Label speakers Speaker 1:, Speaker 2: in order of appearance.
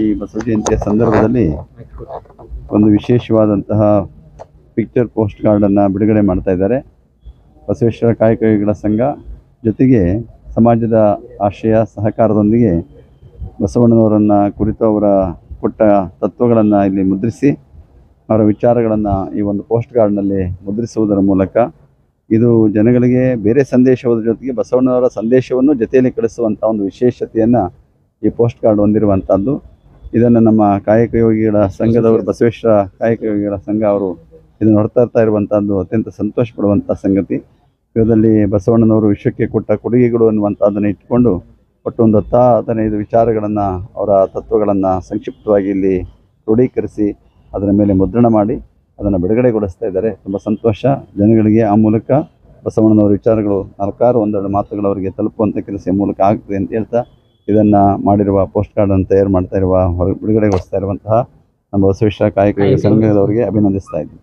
Speaker 1: ಈ ಬಸವ ಜಯಂತಿಯ ಸಂದರ್ಭದಲ್ಲಿ ಒಂದು ವಿಶೇಷವಾದಂತಹ ಪಿಕ್ಚರ್ ಪೋಸ್ಟ್ ಕಾರ್ಡನ್ನು ಬಿಡುಗಡೆ ಮಾಡ್ತಾ ಇದ್ದಾರೆ. ಬಸವೇಶ್ವರ ಕಾಯಕವಿಗಳ ಸಂಘ ಜೊತೆಗೆ ಸಮಾಜದ ಆಶಯ, ಸಹಕಾರದೊಂದಿಗೆ ಬಸವಣ್ಣನವರನ್ನು ಕುರಿತು ಅವರ ಕೊಟ್ಟ ತತ್ವಗಳನ್ನು ಇಲ್ಲಿ ಮುದ್ರಿಸಿ, ಅವರ ವಿಚಾರಗಳನ್ನು ಈ ಒಂದು ಪೋಸ್ಟ್ ಕಾರ್ಡ್ನಲ್ಲಿ ಮುದ್ರಿಸುವುದರ ಮೂಲಕ ಇದು ಜನಗಳಿಗೆ ಬೇರೆ ಸಂದೇಶವಾದ ಜೊತೆಗೆ ಬಸವಣ್ಣನವರ ಸಂದೇಶವನ್ನು ಜೊತೆಯಲ್ಲಿ ಕಳಿಸುವಂಥ ಒಂದು ವಿಶೇಷತೆಯನ್ನು ಈ ಪೋಸ್ಟ್ ಕಾರ್ಡ್ ಹೊಂದಿರುವಂಥದ್ದು ಇದನ್ನು ನಮ್ಮ ಕಾಯಕ ಯೋಗಿಗಳ ಸಂಘದವರು, ಬಸವೇಶ್ವರ ಕಾಯಕ ಯೋಗಿಗಳ ಸಂಘ ಅವರು ಇದನ್ನು ಹೊರತರ್ತಾ ಇರುವಂಥದ್ದು ಅತ್ಯಂತ ಸಂತೋಷ ಪಡುವಂಥ ಸಂಗತಿ. ಇದರಲ್ಲಿ ಬಸವಣ್ಣನವರು ವಿಶ್ವಕ್ಕೆ ಕೊಟ್ಟ ಕೊಡುಗೆಗಳು ಅನ್ನುವಂಥದ್ದನ್ನು ಇಟ್ಕೊಂಡು ಒಟ್ಟೊಂದು ಹತ್ತ ಹದಿನೈದು ವಿಚಾರಗಳನ್ನು ಅವರ ತತ್ವಗಳನ್ನು ಸಂಕ್ಷಿಪ್ತವಾಗಿ ಇಲ್ಲಿ ಕ್ರೋಢೀಕರಿಸಿ ಅದರ ಮೇಲೆ ಮುದ್ರಣ ಮಾಡಿ ಅದನ್ನು ಬಿಡುಗಡೆಗೊಳಿಸ್ತಾ ಇದ್ದಾರೆ. ತುಂಬ ಸಂತೋಷ. ಜನಗಳಿಗೆ ಆ ಮೂಲಕ ಬಸವಣ್ಣನವರ ವಿಚಾರಗಳು ನಾಲ್ಕಾರು ಒಂದೆರಡು ಮಾತುಗಳು ಅವರಿಗೆ ತಲುಪುವಂಥ ಕೆಲಸ ಮೂಲಕ ಆಗ್ತದೆ ಅಂತ ಹೇಳ್ತಾ ಇದನ್ನು ಮಾಡಿರುವ ಪೋಸ್ಟ್ ಕಾರ್ಡನ್ನು ತಯಾರು ಮಾಡ್ತಾ ಇರುವ ಹೊರ ಬಿಡುಗಡೆಗೊಳಿಸ್ತಾ ಇರುವಂತಹ ನಮ್ಮ ಬಸವೇಶ್ವರ ಕಾಯಕ ಸಂಘದವರಿಗೆ ಅಭಿನಂದಿಸ್ತಾ ಇದ್ದೀನಿ.